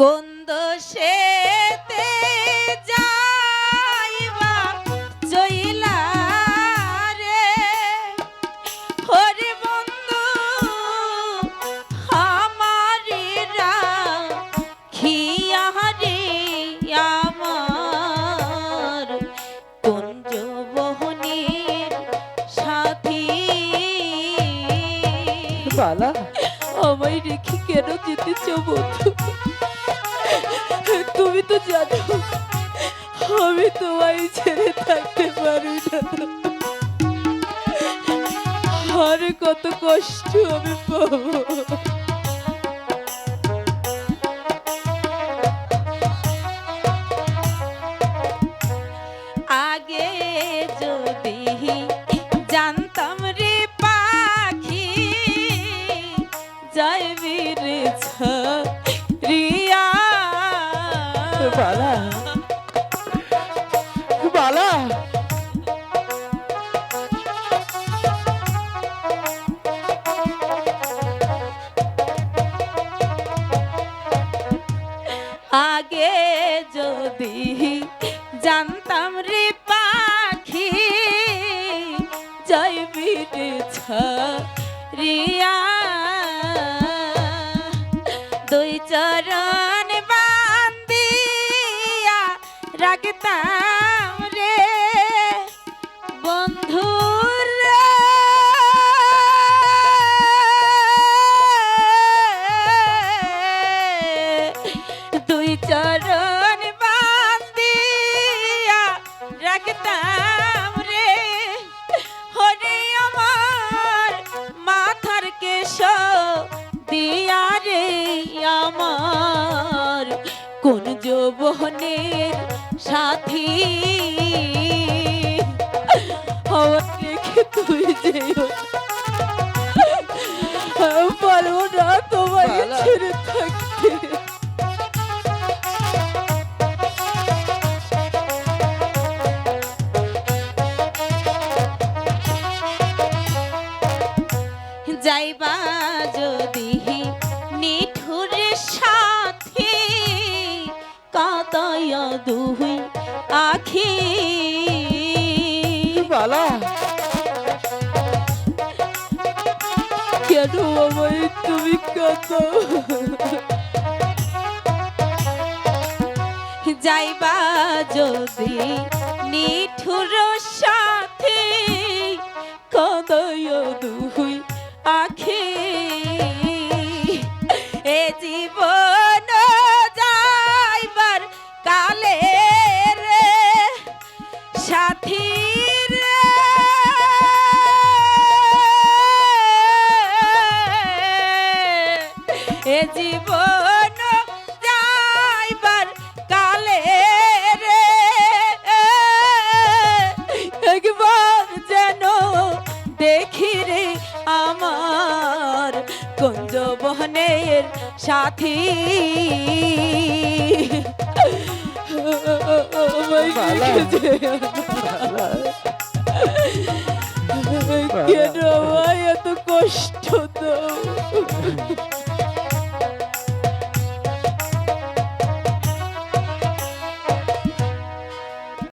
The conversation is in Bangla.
কোন দোষেতে যাইবা জইলা রে। হরি বন্ধু আমারি রাখিয়া রে আমার। কুঞ্জ বহনের সাথী। বালা। আমায় রেখে কেন যেতে চাও বন্ধু? তুমি তো জানো, আমি তোমায় ছেড়ে থাকতে পারি না। আর কত কষ্ট আমি পাবো। আগে জানতাম রে বালা বালা। আগে যদি জানতাম রে রাখতাম রে। বন্ধুর যৌবনের সাথী। আমার রেখে তুই যেও পারব না তোমাকে ছেড়ে থাকতে। যাইবা দুই আখি। বালা। কেন আমায় তুমি কাঁদো? যাইবা যদি নিঠুর সাথে কদয় দুই জীবন যাইবার কালে রে। একবার যেন দেখি রে আমার কুঞ্জ বহনের সাথী। আমায়